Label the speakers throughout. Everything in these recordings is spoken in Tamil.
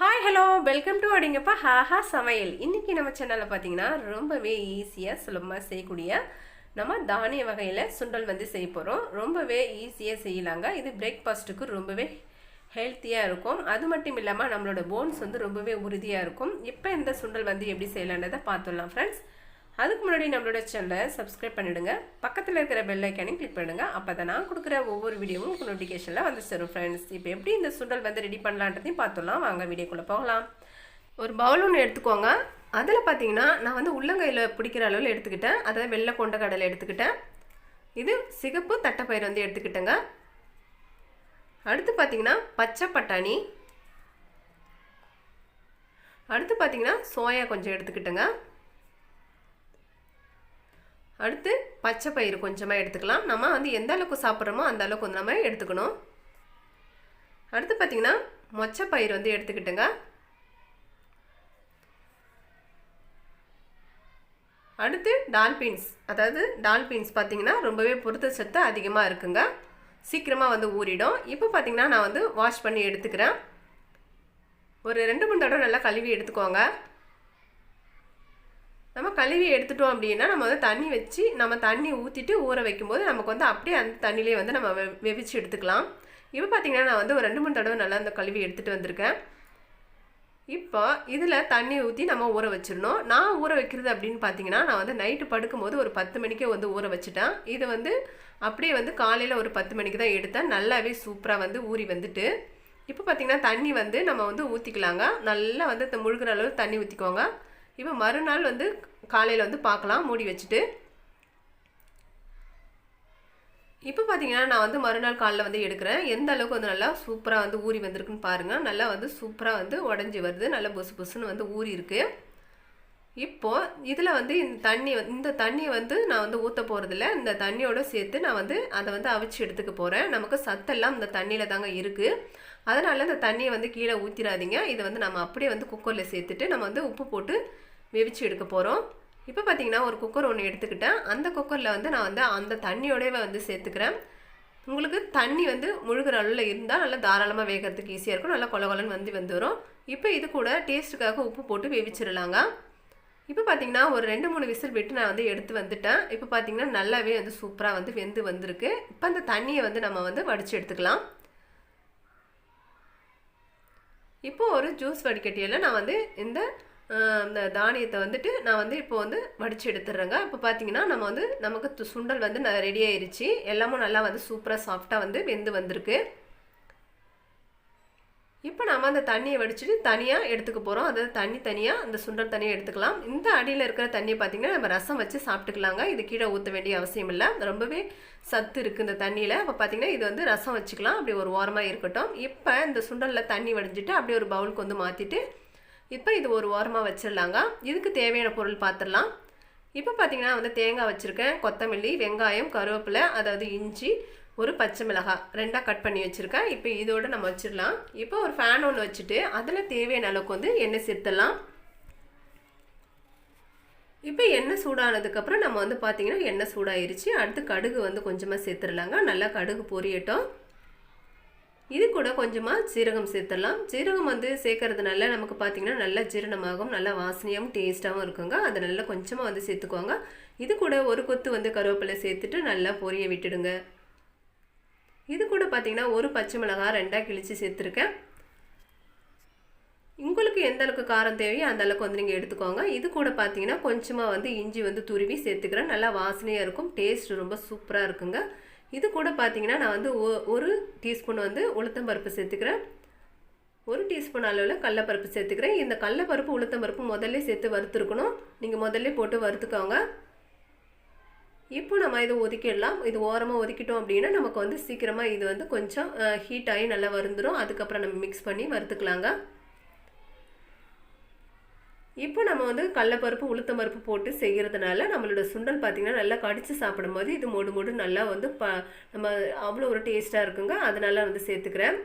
Speaker 1: ஹாய் ஹலோ வெல்கம் டு அடிங்கப்பா ஹாஹா சமையல். இன்றைக்கி நம்ம சேனலில் பார்த்தீங்கன்னா ரொம்பவே ஈஸியாக சுலபமாக செய்யக்கூடிய நம்ம தானிய வகையில் சுண்டல் வந்து செய்ய போகிறோம் ரொம்பவே ஈஸியாக செய்யலாங்க. இது பிரேக்ஃபாஸ்ட்டுக்கு ரொம்பவே ஹெல்த்தியாக இருக்கும். அது மட்டும் இல்லாமல் நம்மளோட போன்ஸ் வந்து ரொம்பவே உறுதியாக இருக்கும். இப்போ இந்த சுண்டல் வந்து எப்படி செய்யலான்றதை பார்த்துடலாம் ஃப்ரெண்ட்ஸ் அதுக்கு முன்னாடி நம்மளோட சேனலை சப்ஸ்கிரைப் பண்ணிவிடுங்க பக்கத்தில் இருக்கிற பெல் ஐக்கானையும் கிளிக் பண்ணுங்க. அப்போ தான் நான் கொடுக்குற ஒவ்வொரு வீடியோவும் உங்களுக்கு நோட்டிஃபிகேஷனில் வந்து சேரும். ஃப்ரெண்ட்ஸ் இப்போ எப்படி இந்த சுண்டல் வந்து ரெடி பண்ணலான்றதையும் பார்த்துடலாம். வாங்க வீடியோக்குள்ளே போகலாம். ஒரு பவுல் ஒன்று எடுத்துக்கோங்க. அதில் பார்த்தீங்கன்னா நான் வந்து உள்ளங்கையில் பிடிக்கிற அளவில் எடுத்துக்கிட்டேன். அதாவது வெள்ளை கொண்ட கடலை எடுத்துக்கிட்டேன். இது சிகப்பு தட்டைப்பயிர் வந்து எடுத்துக்கிட்டேங்க. அடுத்து பார்த்தீங்கன்னா பச்சை பட்டாணி. அடுத்து பார்த்தீங்கன்னா சோயா கொஞ்சம் எடுத்துக்கிட்டேங்க. அடுத்து பச்சை பயிறு கொஞ்சமாக எடுத்துக்கலாம். நம்ம வந்து எந்த அளவுக்கு சாப்பிட்றோமோ அந்த அளவுக்கு வந்து நம்ம எடுத்துக்கணும். அடுத்து பார்த்திங்கன்னா மொச்சை பயிர் வந்து எடுத்துக்கிட்டுங்க. அடுத்து டால்பீன்ஸ். அதாவது டால்பீன்ஸ் பார்த்திங்கன்னா ரொம்பவே பொருத்த சத்து அதிகமாக இருக்குங்க. சீக்கிரமாக வந்து ஊறிடும். இப்போ பார்த்திங்கன்னா நான் வந்து வாஷ் பண்ணி எடுத்துக்கிறேன். ஒரு ரெண்டு மூணு தடவை நல்லா கழுவி எடுத்துக்கோங்க. நம்ம கழுவி எடுத்துட்டோம் அப்படின்னா நம்ம வந்து தண்ணி வச்சு நம்ம தண்ணி ஊற்றிட்டு ஊற வைக்கும்போது நமக்கு வந்து அப்படியே அந்த தண்ணியிலே வந்து நம்ம வெ வெவிச்சு எடுத்துக்கலாம். இப்போ பார்த்திங்கன்னா நான் வந்து ஒரு ரெண்டு மூணு தடவை நல்லா அந்த கழுவி எடுத்துகிட்டு வந்திருக்கேன். இப்போ இதில் தண்ணி ஊற்றி நம்ம ஊற வச்சிடணும். நான் ஊற வைக்கிறது அப்படின்னு பார்த்தீங்கன்னா நான் வந்து நைட்டு படுக்கும்போது ஒரு பத்து மணிக்கே வந்து ஊற வச்சுட்டேன். இது வந்து அப்படியே வந்து காலையில் ஒரு பத்து மணிக்கு தான் எடுத்தேன். நல்லாவே சூப்பராக வந்து ஊறி வந்துட்டு. இப்போ பார்த்திங்கன்னா தண்ணி வந்து நம்ம வந்து ஊற்றிக்கலாங்க நல்லா வந்து முழுகிற அளவு தண்ணி ஊற்றிக்கோங்க இப்போ மறுநாள் வந்து காலையில் வந்து பார்க்கலாம் மூடி வச்சுட்டு. இப்போ பார்த்தீங்கன்னா நான் வந்து மறுநாள் காலைல வந்து எடுக்கிறேன். எந்த அளவுக்கு வந்து நல்லா சூப்பராக வந்து ஊறி வந்திருக்குன்னு பாருங்கள் நல்லா வந்து சூப்பராக வந்து உடஞ்சி வருது. நல்லா பொசு புசுன்னு வந்து ஊறி இருக்குது இப்போது இதில் வந்து இந்த தண்ணி இந்த தண்ணியை வந்து நான் வந்து ஊற்ற போகிறதில்ல இந்த தண்ணியோடு சேர்த்து நான் வந்து அதை வந்து அவிச்சு எடுத்துக்க போகிறேன் நமக்கு சத்தெல்லாம் இந்த தண்ணியில் தாங்க இருக்குது அதனால் இந்த தண்ணியை வந்து கீழே ஊற்றிடாதீங்க இதை வந்து நம்ம அப்படியே வந்து குக்கரில் சேர்த்துட்டு நம்ம வந்து உப்பு போட்டு வெவிச்சு எடுக்க போகிறோம் இப்போ பார்த்தீங்கன்னா ஒரு குக்கர் ஒன்று எடுத்துக்கிட்டேன். அந்த குக்கரில் வந்து நான் வந்து அந்த தண்ணியோடவே வந்து சேர்த்துக்கிறேன். உங்களுக்கு தண்ணி வந்து முழுகிற அளவில் இருந்தால் நல்லா தாராளமாக வேகிறதுக்கு ஈஸியாக இருக்கும். நல்லா கொல கொலன்னு வந்து வந்துடும் இப்போ இது கூட டேஸ்ட்டுக்காக உப்பு போட்டு வெவிச்சிடலாங்க இப்போ பார்த்தீங்கன்னா ஒரு ரெண்டு மூணு விசில் விட்டு நான் வந்து எடுத்து வந்துட்டேன். இப்போ பார்த்தீங்கன்னா நல்லாவே வந்து சூப்பராக வந்து வெந்து வந்திருக்கு. இப்போ அந்த தண்ணியை வந்து நம்ம வந்து வடித்து எடுத்துக்கலாம். இப்போ ஒரு ஜூஸ் வடிகட்டியில் நான் வந்து இந்த இந்த தானியத்தை வந்துட்டு நான் வந்து இப்போ வந்து வடித்து எடுத்துடுறேங்க இப்போ பார்த்தீங்கன்னா நம்ம வந்து நமக்கு சுண்டல் வந்து ரெடி ஆயிடுச்சு எல்லாமும் நல்லா வந்து சூப்பராக சாஃப்டாக வந்து வெந்து வந்திருக்கு. இப்போ நம்ம அந்த தண்ணியை வடிச்சுட்டு தனியாக எடுத்துக்க போகிறோம் அதாவது தண்ணி தனியாக அந்த சுண்டல் தனியாக எடுத்துக்கலாம். இந்த அடியில் இருக்கிற தண்ணியை பார்த்திங்கன்னா நம்ம ரசம் வச்சு சாப்பிட்டுக்கலாங்க. இது கீழே ஊற்ற வேண்டிய அவசியம் இல்லை. ரொம்பவே சத்து இருக்குது இந்த தண்ணியில். இப்போ பார்த்திங்கன்னா இது வந்து ரசம் வச்சுக்கலாம். அப்படி ஒரு ஓரமாக இருக்கட்டும். இப்போ இந்த சுண்டலில் தண்ணி வடிஞ்சிட்டு அப்படியே ஒரு பவுலுக்கு வந்து மாற்றிட்டு இப்போ இது ஒரு ஓரமாக வச்சிடலாங்க இதுக்கு தேவையான பொருள் பார்த்துடலாம் இப்போ பார்த்திங்கன்னா வந்து தேங்காய் வச்சுருக்கேன். கொத்தமல்லி வெங்காயம் கருவேப்பிலை அதாவது இஞ்சி ஒரு பச்சை மிளகாய் ரெண்டாக கட் பண்ணி வச்சுருக்கேன். இப்போ இதோடு நம்ம வச்சிடலாம். இப்போ ஒரு ஃபேன் ஒன்று வச்சுட்டு அதில் தேவையான அளவுக்கு வந்து எண்ணெய் சேர்த்துடலாம். இப்போ எண்ணெய் சூடானதுக்கப்புறம் நம்ம வந்து பார்த்திங்கன்னா எண்ணெய் சூடாயிருச்சு. அடுத்து கடுகு வந்து கொஞ்சமாக சேர்த்துடலாங்க. நல்லா கடுகு பொரியட்டும். இது கூட கொஞ்சமாக சீரகம் சேர்த்துடலாம். சீரகம் வந்து சேர்க்கறதுனால நமக்கு பார்த்திங்கன்னா நல்லா ஜீரணமாகும் நல்லா வாசனையாகவும் டேஸ்ட்டாகவும் இருக்குங்க. அதை நல்லா கொஞ்சமாக வந்து சேர்த்துக்கோங்க. இது கூட ஒரு கொத்து வந்து கருவேப்பிலை சேர்த்துட்டு நல்லா பொரிய விட்டுடுங்க. இது கூட பார்த்திங்கன்னா ஒரு பச்சை மிளகாய் ரெண்டாக கிழித்து சேர்த்துருக்கேன். உங்களுக்கு எந்த அளவுக்கு காரம் தேவையோ அந்த அளவுக்கு வந்து நீங்கள் எடுத்துக்கோங்க. இது கூட பார்த்தீங்கன்னா கொஞ்சமாக வந்து இஞ்சி வந்து துருவி சேர்த்துக்கிறேன். நல்லா வாசனையாக இருக்கும். டேஸ்ட் ரொம்ப சூப்பராக இருக்குங்க. இது கூட பார்த்தீங்கன்னா நான் வந்து ஒரு டீஸ்பூன் வந்து உளுத்தம்பருப்பு சேர்த்துக்கிறேன். ஒரு டீஸ்பூன் அளவில் கடலப்பருப்பு சேர்த்துக்கிறேன். இந்த கடலப்பருப்பு உளுத்தம்பருப்பு முதல்ல சேர்த்து வறுத்துருக்கணும். நீங்கள் முதல்ல போட்டு வறுத்துக்கோங்க. இப்போ நம்ம இதை ஒதுக்கிடலாம். இது ஓரமாக ஒதுக்கிட்டோம் அப்படின்னா நமக்கு வந்து சீக்கிரமாக இது வந்து கொஞ்சம் ஹீட் ஆகி நல்லா வருந்துடும் அதுக்கப்புறம் நம்ம மிக்ஸ் பண்ணி வறுத்துக்கலாங்க. இப்போ நம்ம வந்து கடலப்பருப்பு உளுத்தம் பருப்பு போட்டு செய்கிறதுனால நம்மளோட சுண்டல் பார்த்திங்கன்னா நல்லா கடித்து சாப்பிடும்போது இது மொடு மொடு நல்லா வந்து ப நம்ம அவ்வளோ ஒரு டேஸ்ட்டாக இருக்குங்க. அதனால வந்து சேர்த்துக்கிறேன்.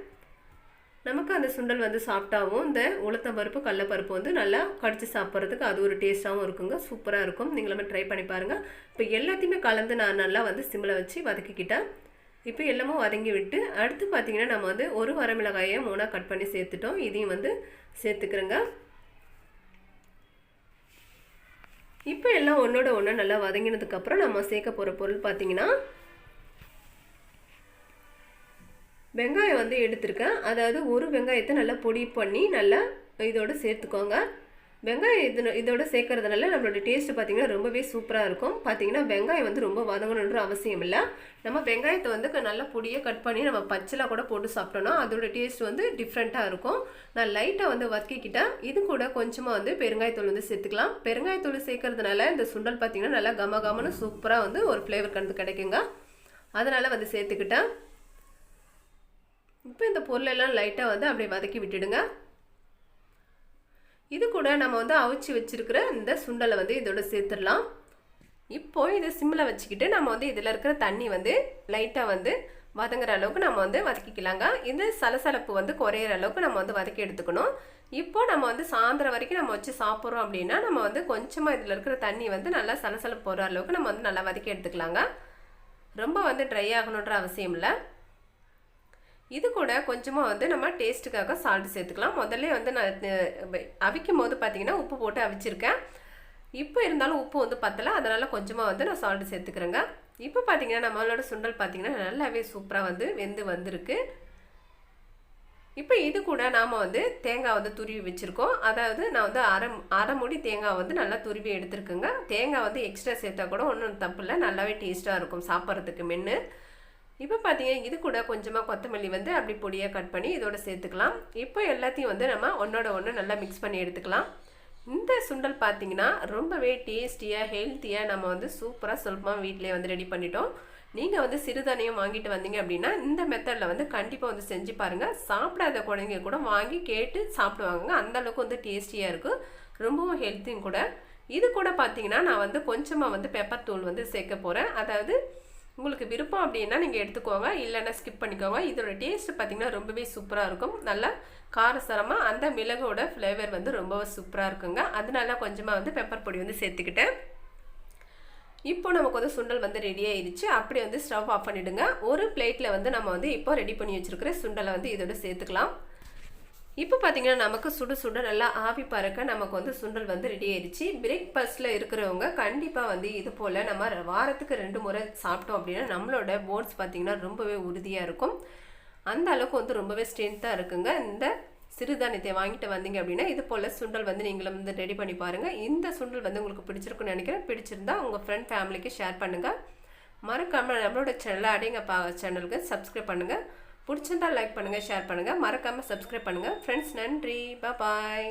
Speaker 1: நமக்கு அந்த சுண்டல் வந்து சாப்பிட்டாவும் இந்த உளுத்தம்பருப்பு கடலப்பருப்பு வந்து நல்லா கடித்து சாப்பிட்றதுக்கு அது ஒரு டேஸ்ட்டாகவும் இருக்குங்க. சூப்பராக இருக்கும். நீங்களுமே ட்ரை பண்ணி பாருங்கள் இப்போ எல்லாத்தையுமே கலந்து நான் நல்லா வந்து சிம்மில் வச்சு வதக்கிக்கிட்டேன். இப்போ எல்லாமும் வதங்கி விட்டு அடுத்து பார்த்தீங்கன்னா நம்ம வந்து ஒரு வரமிளகாயை மூணாக கட் பண்ணி சேர்த்துட்டோம். இதையும் வந்து சேர்த்துக்கிறோங்க. இப்போ எல்லாம் ஒன்றோட ஒன்று நல்லா வதங்கினதுக்கப்புறம் நம்ம சேர்க்க போகிற பொருள் பார்த்திங்கன்னா வெங்காயம் வந்து எடுத்திருக்கேன். அதாவது ஒரு வெங்காயத்தை நல்லா பொடி பண்ணி நல்லா இதோடு சேர்த்துக்கோங்க. வெங்காயம் இது இதோட சேர்க்கறதுனால நம்மளோட டேஸ்ட் பார்த்திங்கன்னா ரொம்பவே சூப்பராக இருக்கும். பார்த்தீங்கன்னா வெங்காயம் வந்து ரொம்ப வதங்கணுன்ற அவசியம் இல்லை. நம்ம வெங்காயத்தை வந்து நல்லா பொடியை கட் பண்ணி நம்ம பச்சைலாம் கூட போட்டு சாப்பிட்டோன்னா அதோட டேஸ்ட் வந்து டிஃப்ரெண்ட்டாக இருக்கும். நான் லைட்டாக வந்து வதக்கிக்கிட்டேன் இது கூட கொஞ்சமாக வந்து பெருங்காயத்தூள் வந்து சேர்த்துக்கலாம். பெருங்காயத்தூள் சேர்க்கறதுனால இந்த சுண்டல் பார்த்திங்கன்னா நல்லா கம கமன்னு சூப்பராக வந்து ஒரு ஃப்ளேவர் கண்டு கிடைக்குங்க. அதனால் வந்து சேர்த்துக்கிட்டேன். இப்போ இந்த பொருளெல்லாம் லைட்டாக வந்து அப்படியே வதக்கி விட்டுடுங்க. இது கூட நம்ம வந்து அவிச்சு வச்சுருக்கிற இந்த சுண்டலை வந்து இதோட சேர்த்துடலாம். இப்போ இதை சிம்மில் வச்சுக்கிட்டு நம்ம வந்து இதில் இருக்கிற தண்ணி வந்து லைட்டாக வந்து வதங்குற அளவுக்கு நம்ம வந்து வதக்கிக்கலாங்க. இந்த சலசலப்பு வந்து குறையிற அளவுக்கு நம்ம வந்து வதக்கி எடுத்துக்கணும். இப்போ நம்ம வந்து சாயந்தரம் வரைக்கும் நம்ம வச்சு சாப்பிட்றோம் அப்படின்னா நம்ம வந்து கொஞ்சமாக இதில் இருக்கிற தண்ணி வந்து நல்லா சலசலப்பு போகிற அளவுக்கு நம்ம வந்து நல்லா வதக்கி எடுத்துக்கலாங்க. ரொம்ப வந்து ட்ரை ஆகணுன்ற அவசியம் இல்லை. இது கூட கொஞ்சமாக வந்து நம்ம டேஸ்ட்டுக்காக சால்ட் சேர்த்துக்கலாம். முதல்ல வந்து நான் அவிக்கும் போது பார்த்திங்கன்னா உப்பு போட்டு அவிச்சிருக்கேன். இப்போ இருந்தாலும் உப்பு வந்து பத்தலை. அதனால் கொஞ்சமாக வந்து நான் சால்ட் சேர்த்துக்கிறேங்க. இப்போ பார்த்தீங்கன்னா நம்மளோட சுண்டல் பார்த்தீங்கன்னா நல்லாவே சூப்பராக வந்து வெந்து வந்திருக்கு. இப்போ இது கூட நாம் வந்து தேங்காய் வந்து துருவி வச்சுருக்கோம். அதாவது நான் வந்து அரை அரை மூடி தேங்காய் வந்து நல்லா துருவி எடுத்துருக்குங்க. தேங்காய் வந்து எக்ஸ்ட்ரா சேர்த்தா கூட ஒன்றும் தப்பு இல்லை. நல்லாவே டேஸ்ட்டாக இருக்கும் சாப்பிட்றதுக்கு மென்று இப்போ பார்த்தீங்க இது கூட கொஞ்சமாக கொத்தமல்லி வந்து அப்படி பொடியாக கட் பண்ணி இதோட சேர்த்துக்கலாம். இப்போ எல்லாத்தையும் வந்து நம்ம ஒன்றோட ஒன்று நல்லா மிக்ஸ் பண்ணி எடுத்துக்கலாம். இந்த சுண்டல் பார்த்தீங்கன்னா ரொம்பவே டேஸ்டியாக ஹெல்த்தியாக நம்ம வந்து சூப்பராக சுலபமாக வீட்டிலே வந்து ரெடி பண்ணிட்டோம். நீங்கள் வந்து சிறுதானியம் வாங்கிட்டு வந்தீங்க அப்படின்னா இந்த மெத்தடில் வந்து கண்டிப்பாக வந்து செஞ்சு பாருங்கள் சாப்பிடாத குழந்தைங்க கூட வாங்கி கேட்டு சாப்பிடுவாங்க அந்தளவுக்கு வந்து டேஸ்டியாக இருக்கும் ரொம்பவும் ஹெல்த்தியும் கூட. இது கூட பார்த்தீங்கன்னா நான் வந்து கொஞ்சமாக வந்து பெப்பர் தூள் வந்து சேர்க்க போகிறேன் அதாவது உங்களுக்கு விருப்பம் அப்படின்னா நீங்கள் எடுத்துக்கோங்க இல்லைன்னா ஸ்கிப் பண்ணிக்கோங்க. இதோட டேஸ்ட் பார்த்திங்கன்னா ரொம்பவே சூப்பராக இருக்கும். நல்லா காரசரமாக அந்த மிளகோட ஃப்ளேவர் வந்து ரொம்ப சூப்பராக இருக்குங்க. அதனால கொஞ்சமாக வந்து பெப்பர் பொடி வந்து சேர்த்துக்கிட்டேன். இப்போ நமக்கு வந்து சுண்டல் வந்து ரெடி ஆயிடுச்சு அப்படி வந்து ஸ்டவ் ஆஃப் பண்ணிவிடுங்க ஒரு பிளேட்டில் வந்து நம்ம வந்து இப்போ ரெடி பண்ணி வச்சுருக்கிற சுண்டலை வந்து இதோட சேர்த்துக்கலாம். இப்போ பார்த்தீங்கன்னா நமக்கு சுடு சுட நல்லா ஆவி பறக்க நமக்கு வந்து சுண்டல் வந்து ரெடி ஆயிடுச்சு. பிரேக்ஃபாஸ்ட்டில் இருக்கிறவங்க கண்டிப்பாக வந்து இது போல் நம்ம வாரத்துக்கு ரெண்டு முறை சாப்பிட்டோம் அப்படின்னா நம்மளோட போன்ஸ் பார்த்திங்கன்னா ரொம்பவே உறுதியாக இருக்கும். அந்த அளவுக்கு வந்து ரொம்பவே ஸ்ட்ரென்த்தாக இருக்குங்க. இந்த சிறுதானியத்தை வாங்கிட்டு வந்தீங்க அப்படின்னா இது போல் சுண்டல் வந்து நீங்களும் வந்து ரெடி பண்ணி பாருங்கள் இந்த சுண்டல் வந்து உங்களுக்கு பிடிச்சிருக்குன்னு நினைக்கிறேன். பிடிச்சிருந்தா உங்கள் ஃப்ரெண்ட் ஃபேமிலிக்கு ஷேர் பண்ணுங்கள் மறக்காமல் நம்மளோட சேனலை அடிங்க பா சேனலுக்கு சப்ஸ்கிரைப் பண்ணுங்கள் பிடிச்சிருந்தா லைக் பண்ணுங்கள் ஷேர் பண்ணுங்கள் மறக்காமல் சப்ஸ்கிரைப் பண்ணுங்கள் ஃப்ரெண்ட்ஸ் நன்றி. பாய்